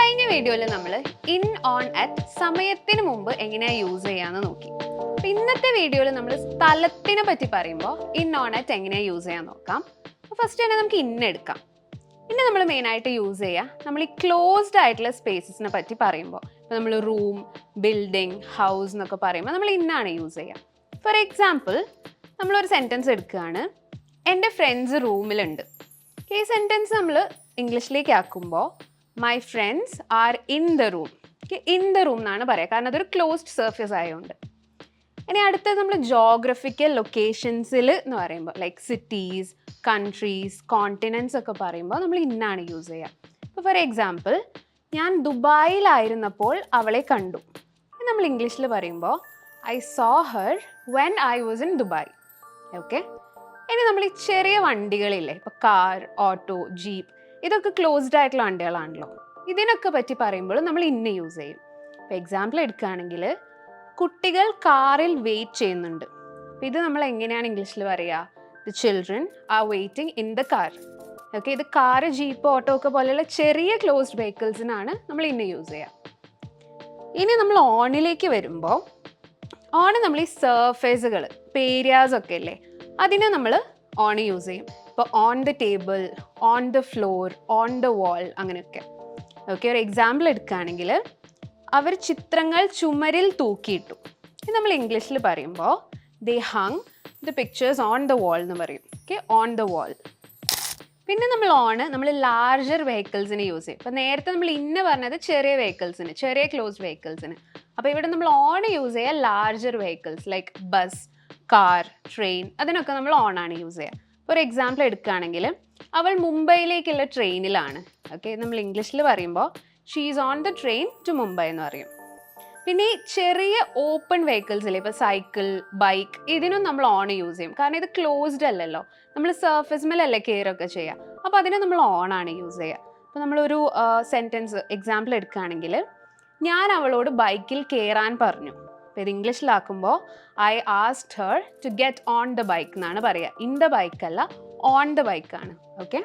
കഴിഞ്ഞ വീഡിയോയിൽ നമ്മൾ ഇൻ ഓൺ അറ്റ് സമയത്തിന് മുമ്പ് എങ്ങനെയാണ് യൂസ് ചെയ്യാന്ന് നോക്കി. ഇന്നത്തെ വീഡിയോയിൽ നമ്മൾ സ്ഥലത്തിനെ പറ്റി പറയുമ്പോൾ ഇൻ ഓൺ അറ്റ് എങ്ങനെയാണ് യൂസ് ചെയ്യാൻ നോക്കാം. ഫസ്റ്റ് തന്നെ നമുക്ക് ഇന്ന് എടുക്കാം. പിന്നെ നമ്മൾ മെയിനായിട്ട് യൂസ് ചെയ്യുക നമ്മൾ ഈ ക്ലോസ്ഡ് ആയിട്ടുള്ള സ്പേസസിനെ പറ്റി പറയുമ്പോൾ ഇപ്പോൾ നമ്മൾ റൂം ബിൽഡിംഗ് ഹൗസ് എന്നൊക്കെ പറയുമ്പോൾ നമ്മൾ ഇന്നാണ് യൂസ് ചെയ്യുക ഫോർ എക്സാമ്പിൾ നമ്മളൊരു സെന്റൻസ് എടുക്കുകയാണ്. എന്റെ ഫ്രണ്ട്സ് റൂമിലുണ്ട് ഈ സെന്റൻസ് നമ്മൾ ഇംഗ്ലീഷിലേക്ക് ആക്കുമ്പോൾ my friends are in the room in the room എന്നാണ് പറയുക. കാരണം അതൊരു ക്ലോസ്ഡ് സർഫേസ് ആയതുകൊണ്ട് ഇനി അടുത്തത് നമ്മൾ ജോഗ്രഫിക്കൽ ലൊക്കേഷൻസിൽ എന്ന് പറയുമ്പോൾ ലൈക്ക് സിറ്റീസ് കൺട്രീസ് കോണ്ടിനൻസ് ഒക്കെ പറയുമ്പോൾ നമ്മൾ ഇന്നാണ് യൂസ് ചെയ്യുക ഇപ്പോൾ ഫോർ എക്സാമ്പിൾ ഞാൻ ദുബായിലായിരുന്നപ്പോൾ അവളെ കണ്ടു. നമ്മൾ ഇംഗ്ലീഷിൽ പറയുമ്പോൾ I saw her when I was in Dubai okay ഇനി നമ്മൾ ഈ ചെറിയ വണ്ടികളില്ലേ ഇപ്പോൾ കാർ ഓട്ടോ ജീപ്പ് ഇതൊക്കെ ക്ലോസ്ഡ് ആയിട്ടുള്ള വണ്ടികളാണല്ലോ ഇതിനൊക്കെ പറ്റി പറയുമ്പോൾ നമ്മൾ ഇന്ന യൂസ് ചെയ്യും. ഇപ്പോൾ എക്സാമ്പിൾ എടുക്കുകയാണെങ്കിൽ കുട്ടികൾ കാറിൽ വെയിറ്റ് ചെയ്യുന്നുണ്ട്. ഇത് നമ്മൾ എങ്ങനെയാണ് ഇംഗ്ലീഷിൽ പറയുക? The children are waiting in the car okay ഇത് കാറ് ജീപ്പ് ഓട്ടോ ഒക്കെ പോലെയുള്ള ചെറിയ ക്ലോസ്ഡ് വെഹിക്കിൾസിനാണ് നമ്മൾ ഇന്ന് യൂസ് ചെയ്യുക. ഇനി നമ്മൾ ഓണിലേക്ക് വരുമ്പോൾ ഓൺ നമ്മൾ ഈ സർഫേസുകൾ പേരിയാസ് ഒക്കെ അല്ലേ അതിനെ നമ്മൾ ഓൺ യൂസ് ചെയ്യും. ഇപ്പോൾ on the table on the floor on the wall അങ്ങനെയൊക്കെ. ഓക്കെ ഒരു എക്സാമ്പിൾ എടുക്കുകയാണെങ്കിൽ അവർ ചിത്രങ്ങൾ ചുമരിൽ തൂക്കിയിട്ടു. ഇത് നമ്മൾ ഇംഗ്ലീഷിൽ പറയുമ്പോൾ they hung the pictures on the wall എന്ന് പറയും. ഓക്കെ ഓൺ ദ വാൾ പിന്നെ നമ്മൾ ഓണ് നമ്മൾ ലാർജർ വെഹിക്കിൾസിനെ യൂസ് ചെയ്യും. അപ്പോൾ നേരത്തെ നമ്മൾ ഇന്ന് പറഞ്ഞത് ചെറിയ വെഹിക്കിൾസിന് ചെറിയ ക്ലോസ് വെഹിക്കിൾസിന് അപ്പോൾ ഇവിടെ നമ്മൾ ഓൺ യൂസ് ചെയ്യുക larger vehicles like bus car train അതിനൊക്കെ നമ്മൾ ഓണാണ് യൂസ് ചെയ്യുക ഒരു എക്സാമ്പിൾ എടുക്കുകയാണെങ്കിൽ അവൾ മുംബൈയിലേക്കുള്ള ട്രെയിനിലാണ്. ഓക്കെ നമ്മൾ ഇംഗ്ലീഷിൽ പറയുമ്പോൾ she is on the train to Mumbai എന്ന് പറയും. പിന്നെ ഈ ചെറിയ ഓപ്പൺ വെഹിക്കിൾസ് ഇല്ലേ ഇപ്പോൾ സൈക്കിൾ ബൈക്ക് ഇതിനും നമ്മൾ ഓൺ യൂസ് ചെയ്യും. കാരണം ഇത് ക്ലോസ്ഡ് അല്ലല്ലോ. നമ്മൾ സർഫസ് മേലല്ലേ ഒക്കെ ചെയ്യുക. അപ്പോൾ അതിനെ നമ്മൾ ഓൺ ആണ് യൂസ് ചെയ്യുക. അപ്പോൾ നമ്മളൊരു സെന്റൻസ് എക്സാമ്പിൾ എടുക്കുകയാണെങ്കിൽ ഞാൻ അവളോട് ബൈക്കിൽ കയറാൻ പറഞ്ഞു. ഇത് ഇംഗ്ലീഷിലാക്കുമ്പോൾ I asked her to get on the bike എന്നാണ് പറയുക. ഇൻ ദ ബൈക്ക് അല്ല ഓൺ ദ ബൈക്കാണ് ഓക്കെ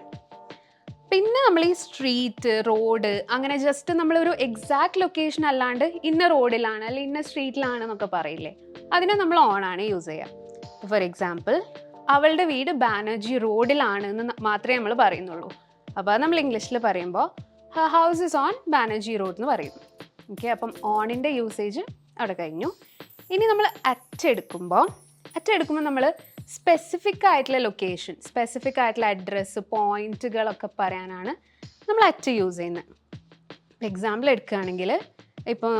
പിന്നെ നമ്മൾ ഈ സ്ട്രീറ്റ് റോഡ് അങ്ങനെ ജസ്റ്റ് നമ്മളൊരു എക്സാക്ട് ലൊക്കേഷൻ അല്ലാണ്ട് ഇന്ന റോഡിലാണ് അല്ലെങ്കിൽ ഇന്ന സ്ട്രീറ്റിലാണ് എന്നൊക്കെ പറയില്ലേ? അതിനെ നമ്മൾ ഓൺ ആണ് യൂസ് ചെയ്യുക. ഫോർ എക്സാമ്പിൾ അവളുടെ വീട് ബാനർജി റോഡിലാണ് എന്ന് മാത്രമേ നമ്മൾ പറയുന്നുള്ളൂ. അപ്പോൾ നമ്മൾ ഇംഗ്ലീഷിൽ പറയുമ്പോൾ house is on Banerjee road എന്ന് പറയും ഓക്കെ അപ്പം ഓണിന്റെ യൂസേജ് അവിടെ കഴിഞ്ഞു. ഇനി നമ്മൾ അറ്റ് എടുക്കുമ്പോൾ അറ്റ് എടുക്കുമ്പോൾ നമ്മൾ സ്പെസിഫിക് ആയിട്ടുള്ള ലൊക്കേഷൻ സ്പെസിഫിക് ആയിട്ടുള്ള അഡ്രസ്സ് പോയിന്റുകളൊക്കെ പറയാനാണ് നമ്മൾ അറ്റ് യൂസ് ചെയ്യുന്നത് എക്സാമ്പിൾ എടുക്കുകയാണെങ്കിൽ ഇപ്പോൾ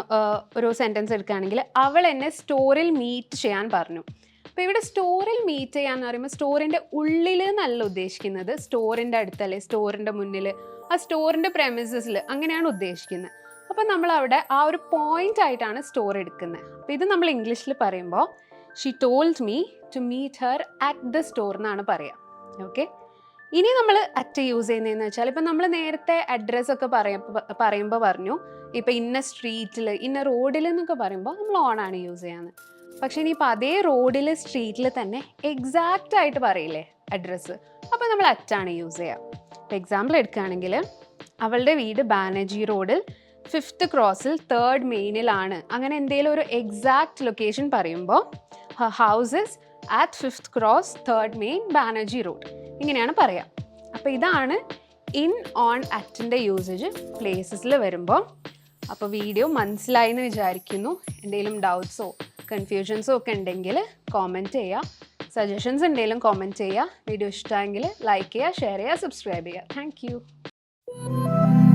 ഒരു സെന്റൻസ് എടുക്കുകയാണെങ്കിൽ അവൾ എന്നെ സ്റ്റോറിൽ മീറ്റ് ചെയ്യാൻ പറഞ്ഞു. അപ്പോൾ ഇവിടെ സ്റ്റോറിൽ മീറ്റ് ചെയ്യാന്ന് പറയുമ്പോൾ സ്റ്റോറിന്റെ ഉള്ളിൽ എന്നല്ല ഉദ്ദേശിക്കുന്നത്. സ്റ്റോറിന്റെ അടുത്തല്ലേ സ്റ്റോറിന്റെ മുന്നിൽ ആ സ്റ്റോറിന്റെ പ്രെമിസസിൽ അങ്ങനെയാണ് ഉദ്ദേശിക്കുന്നത്. അപ്പോൾ നമ്മൾ അവിടെ ആ ഒരു പോയിന്റ് ആയിട്ടാണ് സ്റ്റോർ എടുക്കുന്നത്. അപ്പോൾ ഇത് നമ്മൾ ഇംഗ്ലീഷിൽ പറയുമ്പോൾ she told me to meet her at the store എന്നാണ് പറയുക ഓക്കെ ഇനി നമ്മൾ അറ്റ് യൂസ് ചെയ്യുന്നതെന്ന് വെച്ചാൽ ഇപ്പം നമ്മൾ നേരത്തെ അഡ്രസ്സ് ഒക്കെ പറയുമ്പോൾ പറഞ്ഞു ഇപ്പം ഇന്ന സ്ട്രീറ്റിൽ ഇന്ന റോഡിൽ എന്നൊക്കെ പറയുമ്പോൾ നമ്മൾ ഓൺ ആണ് യൂസ് ചെയ്യാന്ന്. പക്ഷേ ഇനിയിപ്പോൾ അതേ റോഡിൽ സ്ട്രീറ്റിൽ തന്നെ എക്സാക്റ്റ് ആയിട്ട് പറയില്ലേ അഡ്രസ്സ് അപ്പോൾ നമ്മൾ അറ്റാണ് യൂസ് ചെയ്യുക ഇപ്പോൾ എക്സാമ്പിൾ എടുക്കുകയാണെങ്കിൽ അവളുടെ വീട് ബാനർജി റോഡിൽ ഫിഫ്ത്ത് ക്രോസിൽ തേർഡ് മെയിനിലാണ് അങ്ങനെ എന്തെങ്കിലും ഒരു എക്സാക്ട് ലൊക്കേഷൻ പറയുമ്പോൾ houses at fifth cross third main Banerjee road ഇങ്ങനെയാണ് പറയുക അപ്പോൾ ഇതാണ് ഇൻ ഓൺ അറ്റിന്റെ യൂസേജ് പ്ലേസസിൽ വരുമ്പോൾ അപ്പോൾ വീഡിയോ മനസ്സിലായി എന്ന് വിചാരിക്കുന്നു. എന്തെങ്കിലും ഡൗട്ട്സോ കൺഫ്യൂഷൻസോ ഒക്കെ ഉണ്ടെങ്കിൽ കോമെന്റ് ചെയ്യുക സജഷൻസ് എന്തെങ്കിലും കോമെന്റ് ചെയ്യുക വീഡിയോ ഇഷ്ടമെങ്കിൽ ലൈക്ക് ചെയ്യുക ഷെയർ ചെയ്യുക സബ്സ്ക്രൈബ് ചെയ്യുക thank